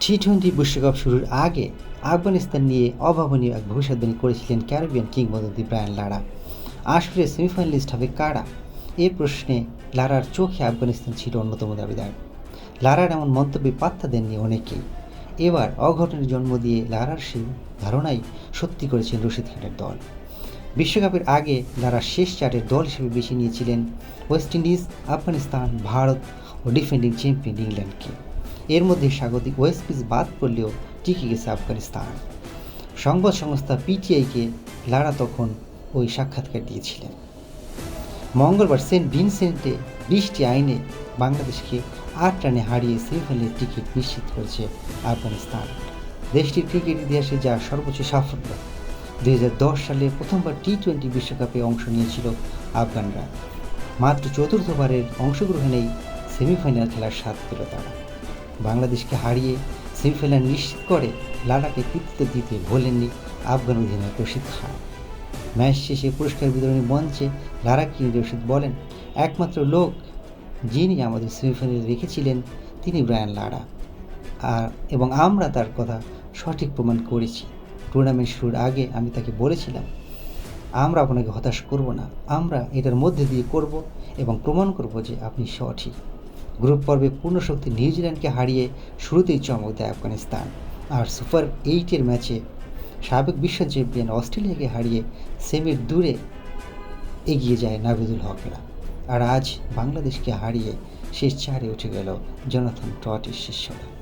T twenty বিশ্বকাপ শুরুর আগে আফগানিস্তান নিয়ে অভাবনীয় এক ভবিষ্যৎবাণী করেছিলেন ক্যারিবিয়ান কিংবদন্তি ব্রায়ান লারা। আসলে সেমিফাইনালিস্ট হবে কারা? এ প্রশ্নে লারার চোখে আফগানিস্তান ছিল অন্যতম দাবিদার। লারার এমন মন্তব্যে পাত্তা দেননি অনেকেই। এবার অঘটনের জন্ম দিয়ে লারার সেই ধারণাই সত্যি করেছেন রশিদ খানের দল। বিশ্বকাপের আগে লারা শেষ চারের দল হিসেবে বেছে নিয়েছিলেন ওয়েস্ট ইন্ডিজ, আফগানিস্তান, ভারত ও ডিফেন্ডিং চ্যাম্পিয়ন ইংল্যান্ডকে। এর মধ্যে স্বাগতিক ওয়েস্ট ইন্ডিজ বাদ পড়লেও টিকে গেছে আফগানিস্তান। সংবাদ সংস্থা পিটিআইকে লারা তখন ওই সাক্ষাৎকার দিয়েছিলেন। মঙ্গলবার সেন্ট ভিনসেন্টে বৃষ্টি আইনে বাংলাদেশকে আট রানে হারিয়ে সেমিফাইনালের টিকিট নিশ্চিত করেছে আফগানিস্তান। দেশটির ক্রিকেট ইতিহাসে যা সর্বোচ্চ সাফল্য। দুই হাজার দশ সালে প্রথমবার টি টোয়েন্টি বিশ্বকাপে অংশ নিয়েছিল আফগানরা। মাত্র চতুর্থবারের অংশগ্রহণেই সেমিফাইনাল খেলার স্বাদ পেল তারা। বাংলাদেশকে হারিয়ে সেমিফাইনাল নিশ্চিত করে লালাকে কৃতিত্ব দিতে ভোলেননি আফগান অধিনায়ক রশিদ খান। ম্যাচ শেষে পুরস্কার বিতরণী মঞ্চে লারা কিনি রশিদ বলেন, একমাত্র লোক যিনি আমাদের সেমিফাইনালে রেখেছিলেন তিনি ব্রায়ান লারা। আর, এবং আমরা তার কথা সঠিক প্রমাণ করেছি। টুর্নামেন্ট শুরুর আগে আমি তাকে বলেছিলাম, আমরা আপনাকে হতাশ করব না। আমরা এটার মধ্যে দিয়ে করব এবং প্রমাণ করব যে আপনি সঠিক। গ্রুপ পর্বে পূর্ণ শক্তি নিউজিল্যান্ডকে হারিয়ে শুরুতেই চমক দেয় আফগানিস্তান। আর সুপার এইটের ম্যাচে সাবেক বিশ্ব চ্যাম্পিয়ন অস্ট্রেলিয়াকে হারিয়ে সেমির দূরে এগিয়ে যায় নাবিদুল হকরা। আর আজ বাংলাদেশকে হারিয়ে শেষ চারে উঠে গেল জনাথন টটের শিষ্যরা